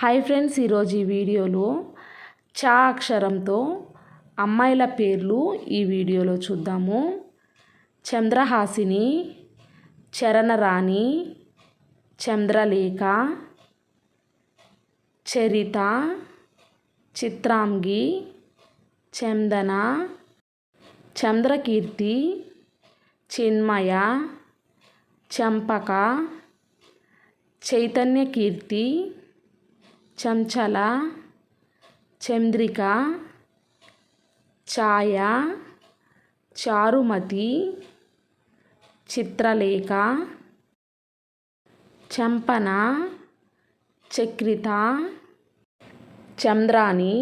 Hi friends ఈరోజు ఈ వీడియోలో చా అక్షరంతో అమ్మాయిల పేర్లు ఈ వీడియోలో చూద్దాము. చంద్రహాసిని చరణరాణి చంద్రలేఖ చరిత చిత్రాంగి చందన చంద్రకీర్తి చిన్మయ చంపక చైతన్యకీర్తి చంచల చంద్రిక ఛాయ చారుమతి చిత్రలేఖ చంపన చక్రిత చంద్రాణి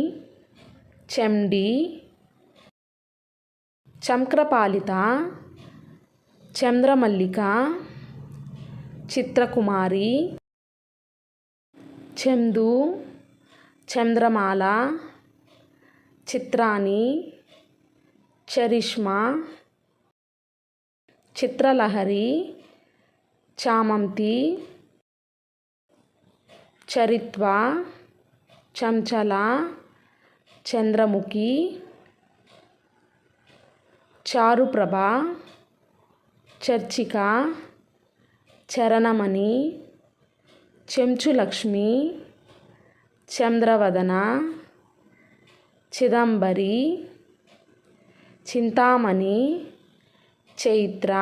చెండి చంక్రపాలిత చంద్రమల్లిక చిత్రకుమారి చందు చంద్రమాల చిత్రాని చరిష్మా చిత్రలహరి చామంతి చరిత్వ చంచల చంద్రముఖి చారుప్రభ చర్చిక చరణమణి చెంచులక్ష్మి చంద్రవదన చిదంబరి చింతామణి చైత్ర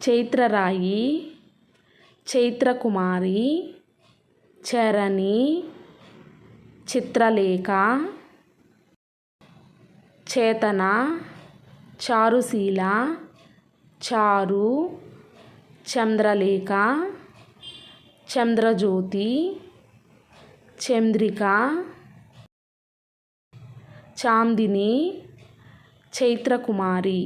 చైత్రరాయి చైత్రకుమారి చరణి చిత్రలేఖ చేతన చారుశీల చారు చంద్రలేఖ చంద్రజ్యోతి చంద్రిక చాందిని చైత్రకుమారి.